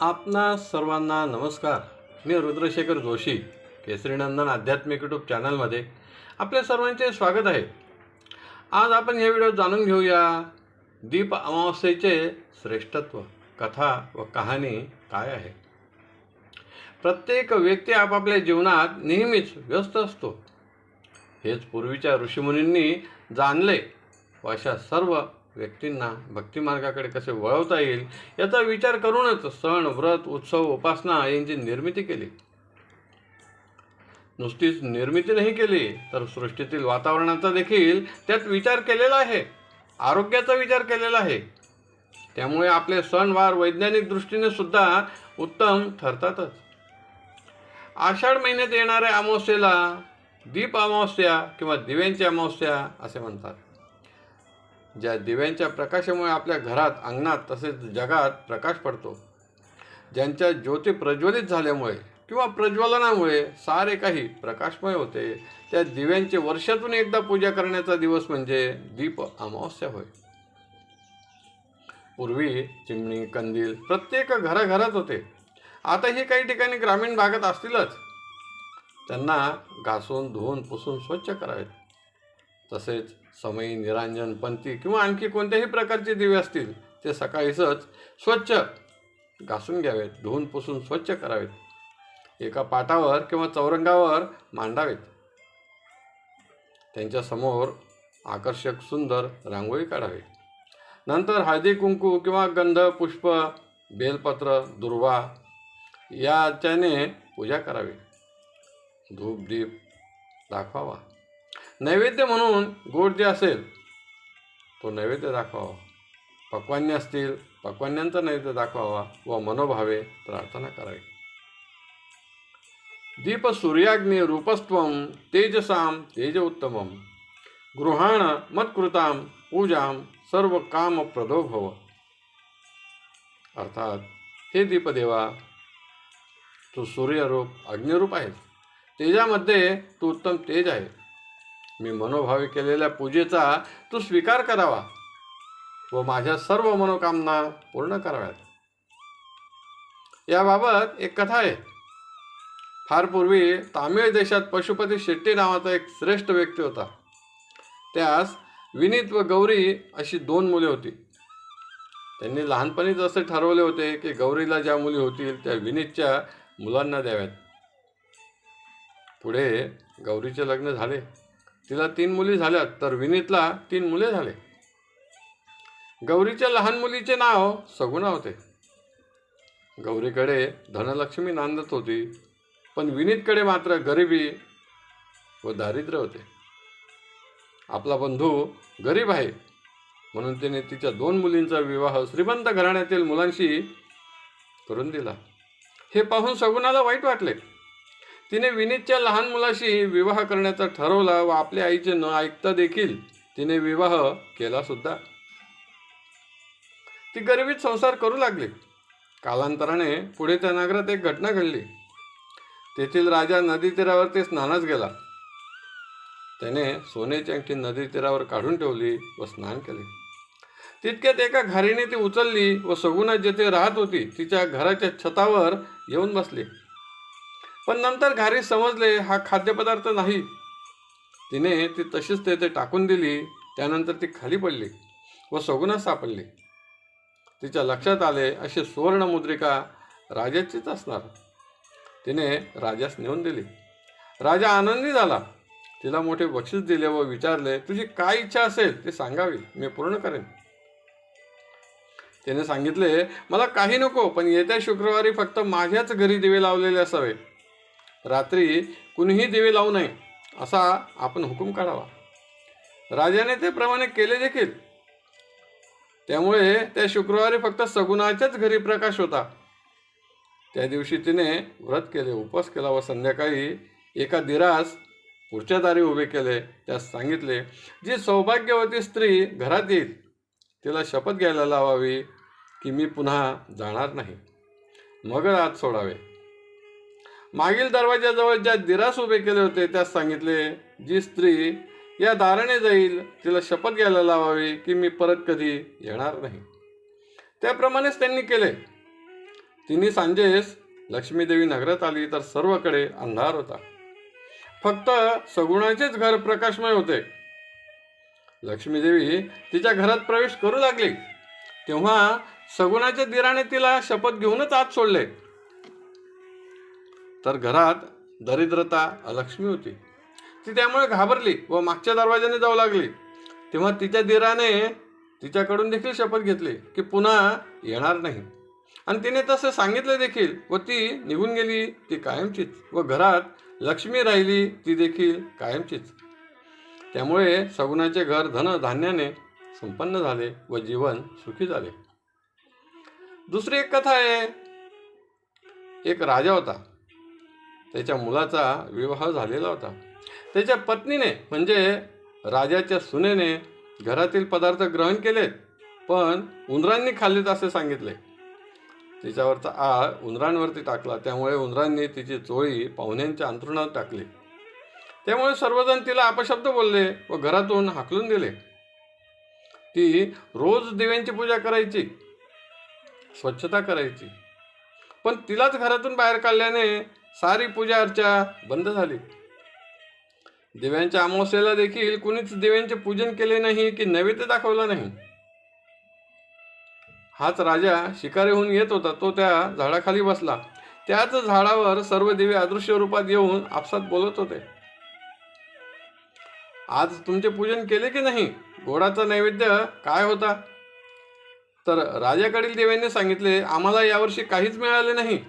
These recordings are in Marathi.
आपणा सर्वांना नमस्कार. मी रुद्रशेखर जोशी केसरीनंदन आध्यात्मिक यूट्यूब चॅनलमध्ये आपल्या सर्वांचे स्वागत आहे. आज आपण या व्हिडिओत जाणून घेऊया. दीप अमावस्येचे श्रेष्ठत्व कथा व कहाणी काय आहे? प्रत्येक व्यक्ती आपापल्या जीवनात नेहमीच व्यस्त असतो. हेच पूर्वीच्या ऋषीमुनींनी जाणले व अशा सर्व व्यक्तींना भक्तिमार्गाकडे कसे वळवता येईल याचा विचार करूनच सण व्रत उत्सव उपासना यांची निर्मिती केली. नुसतीच निर्मिती नाही केली तर सृष्टीतील वातावरणाचा देखील त्यात विचार केलेला आहे आरोग्याचा विचार केलेला आहे. त्यामुळे आपले सणवार वैज्ञानिक दृष्टीने सुद्धा उत्तम ठरतातच. आषाढ महिन्यात येणाऱ्या अमावस्येला दीप अमावस्या किंवा दिव्यांची अमावस्या असे म्हणतात. ज्या दिव्यांच्या प्रकाशामुळे आपल्या घरात अंगणात तसेच जगात प्रकाश पडतो. ज्यांच्या ज्योती प्रज्वलित झाल्यामुळे किंवा प्रज्वलनामुळे सारे काही प्रकाशमय होते त्या दिव्यांची वर्षातून एकदा पूजा करण्याचा दिवस म्हणजे दीप अमावस्या होय. पूर्वी चिमणी कंदील प्रत्येक घराघरात होते. आता ही काही ठिकाणी ग्रामीण भागात असतीलच. त्यांना घासून धुवून पुसून स्वच्छ करावेत. तसेच समयी निरांजन पंथी किंवा आणखी कोणत्याही प्रकारचे दिवे असतील ते सकाळीच स्वच्छ घासून घ्यावेत धुवून पुसून स्वच्छ करावेत. एका पाटावर किंवा चौरंगावर मांडावेत. त्यांच्यासमोर आकर्षक सुंदर रांगोळी काढावी. नंतर हळदी कुंकू किंवा गंध पुष्प बेलपत्र दुर्वा याच्याने पूजा करावी. धूप दीप दाखवावा. नैवेद्य म्हणून गोड जे असेल तो नैवेद्य दाखवावा. पक्वान्य असतील पक्वान्यांचा नैवेद्य दाखवावा व मनोभावे प्रार्थना करावी. दीप सूर्याग्नी रूपस्त्वं तेजसाम तेज उत्तमम गृहाण मत्कृताम पूजाम सर्व काम प्रदो भव अर्थात हे दीपदेवा तू सूर्यरूप अग्निरूप आहेस तेजामध्ये तू उत्तम तेज आहे. मी मनोभावी केलेल्या पूजेचा तू स्वीकार करावा व माझ्या सर्व मनोकामना पूर्ण कराव्यात. याबाबत एक कथा आहे. फार पूर्वी तामिळ देशात पशुपती शेट्टी नावाचा एक श्रेष्ठ व्यक्ती होता. त्यास विनीत व गौरी अशी दोन मुले होती. त्यांनी लहानपणीच असे ठरवले होते की गौरीला ज्या मुली होतील त्या विनीतच्या मुलांना द्याव्यात. पुढे गौरीचे लग्न झाले. तिला तीन मुली झाल्यात तर विनीतला तीन मुले झाले. गौरीच्या लहान मुलीचे नाव सगुणा होते. गौरीकडे धनलक्ष्मी नांदत होती पण विनीतकडे मात्र गरिबी व दारिद्र्य होते. आपला बंधू गरीब आहे म्हणून तिने तिच्या दोन मुलींचा विवाह श्रीमंत घराण्यातील मुलांशी करून दिला. हे पाहून सगुणाला वाईट वाटले. तिने विनीतच्या लहान मुलाशी विवाह करण्याचा ठरवला व आपल्या आईचे न ऐकता देखील तिने विवाह केला सुद्धा. ती गरिबीत संसार करू लागली. कालांतराने पुढे त्या नगरात एक घटना घडली. तेथील राजा नदी तीरावर स्नानास गेला. त्याने सोन्याची अंगठी नदी तीरावर काढून ठेवली व स्नान केले. तितक्यात एका घारीने ती उचलली व सगुणा जेथे राहत होती तिच्या घराच्या छतावर येऊन बसली. पण नंतर घारी समजले हा खाद्यपदार्थ नाही. तिने ती तशीच तेथे टाकून दिली त्यानंतर ती खाली पडली व सगुणात सापडली. तिच्या लक्षात आले अशी सुवर्ण मुद्रिका राजाचीच असणार. तिने राजास नेऊन दिली. राजा आनंदी झाला. तिला मोठे बक्षीस दिले व विचारले तुझी काय इच्छा असेल ते सांगावी मी पूर्ण करेन. तिने सांगितले मला काही नको पण येत्या शुक्रवारी फक्त माझ्याच घरी दिवे लावलेले असावे. रात्री कुणीही दिवे लावू नये असा आपण हुकूम काढावा. राजाने ते प्रमाणे केले देखील. त्यामुळे त्या शुक्रवारी फक्त सगुणाच्याच घरी प्रकाश होता. त्या दिवशी तिने व्रत केले उपवास केला व संध्याकाळी एका दिरास पुढच्या दारी उभे केले. त्यास सांगितले जी सौभाग्यवती स्त्री घरात येईल तिला शपथ घ्यायला लावावी की मी पुन्हा जाणार नाही. मग आत सोडावे. मागील दरवाजाजवळ ज्या दिरास उभे केले होते त्यास सांगितले जी स्त्री या दाराने जाईल तिला शपथ घ्यायला लावावी की मी परत कधी येणार नाही. त्याप्रमाणेच त्यांनी केले. तिने सांजेस लक्ष्मीदेवी नगरात आली तर सर्वकडे अंधार होता. फक्त सगुणाचेच घर प्रकाशमय होते. लक्ष्मीदेवी तिच्या घरात प्रवेश करू लागली. तेव्हा सगुणाच्या दिराने तिला शपथ घेऊनच आत सोडले. तर घरात दरिद्रता अलक्ष्मी होती. ती त्यामुळे घाबरली व मागच्या दरवाजाने जाऊ लागली. तेव्हा तिच्या दिराने तिच्याकडून देखील शपथ घेतली की पुन्हा येणार नाही. आणि तिने तसे सांगितले देखील व ती निघून गेली ती कायमचीच. व घरात लक्ष्मी राहिली ती देखील कायमचीच. त्यामुळे सगुणाचे घर धन धान्याने संपन्न झाले व जीवन सुखी झाले. दुसरी एक कथा आहे. एक राजा होता. त्याच्या मुलाचा विवाह झालेला होता. त्याच्या पत्नीने म्हणजे राजाच्या सुनेने घरातील पदार्थ ग्रहण केलेत पण उंदरांनी खाल्लेत असे सांगितले. तिच्यावरचा आळ उंदरांवरती टाकला त्यामुळे उंदरांनी तिची चोळी पाहुण्यांच्या अंतरुणात टाकली. त्यामुळे सर्वजण तिला अपशब्द बोलले व घरातून हाकलून दिले. ती रोज देव्यांची पूजा करायची स्वच्छता करायची. पण तिलाच घरातून बाहेर काढल्याने सारी पूजा अर्चा बंद झाली. दिव्यांच्या अमावस्येला देखील कुणीच दिव्यांचे पूजन केले नाही की नैवेद्य दाखवला नाही. हाच राजा शिकारी होऊन येत होता. तो त्या झाडाखाली बसला. त्याच झाडावर सर्व दिवे अदृश्य रूपात येऊन आपसात बोलत होते. आज तुमचे पूजन केले की नाही? गोडाचा नैवेद्य काय होता? तर राजाकडील देवांनी सांगितले आम्हाला यावर्षी काहीच मिळाले नाही.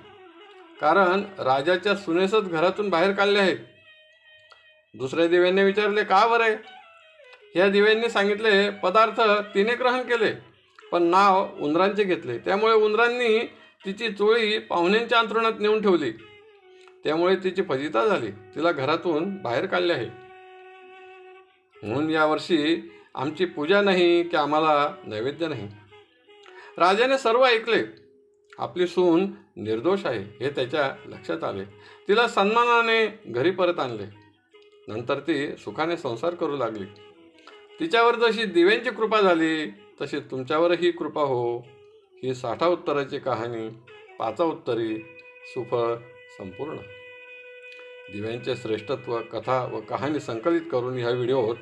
कारण राजाच्या सुनेसच घरातून बाहेर काढले आहेत. दुसऱ्या दिव्यांनी विचारले का बरे ह्या दिव्यांनी सांगितले पदार्थ तिने ग्रहण केले पण नाव उंदरांचे घेतले. त्यामुळे उंदरांनी तिची चोळी पाहुण्यांच्या अंतरुणात नेऊन ठेवली. त्यामुळे तिची फजिता झाली. तिला घरातून बाहेर काढले आहे. म्हणून यावर्षी आमची पूजा नाही की आम्हाला नैवेद्य नाही. राजाने सर्व ऐकले. आपली सून निर्दोष आहे हे त्याच्या लक्षात आले. तिला सन्मानाने घरी परत आणले. नंतर ती सुखाने संसार करू लागली. तिच्यावर जशी दिव्यांची कृपा झाली तशी तुमच्यावरही कृपा हो. ही साठा उत्तराची कहाणी पाचा उत्तरी सुफळ संपूर्ण. दिव्यांचे श्रेष्ठत्व कथा व कहाणी संकलित करून ह्या व्हिडिओत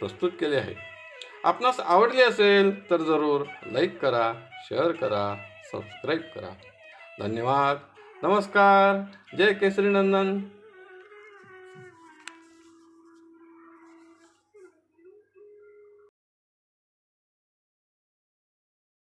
प्रस्तुत केले आहे. आपणास आवडली असेल तर जरूर लाईक करा शेअर करा. सबस्क्राईब करा. धन्यवाद. नमस्कार. जय केसरी नंदन.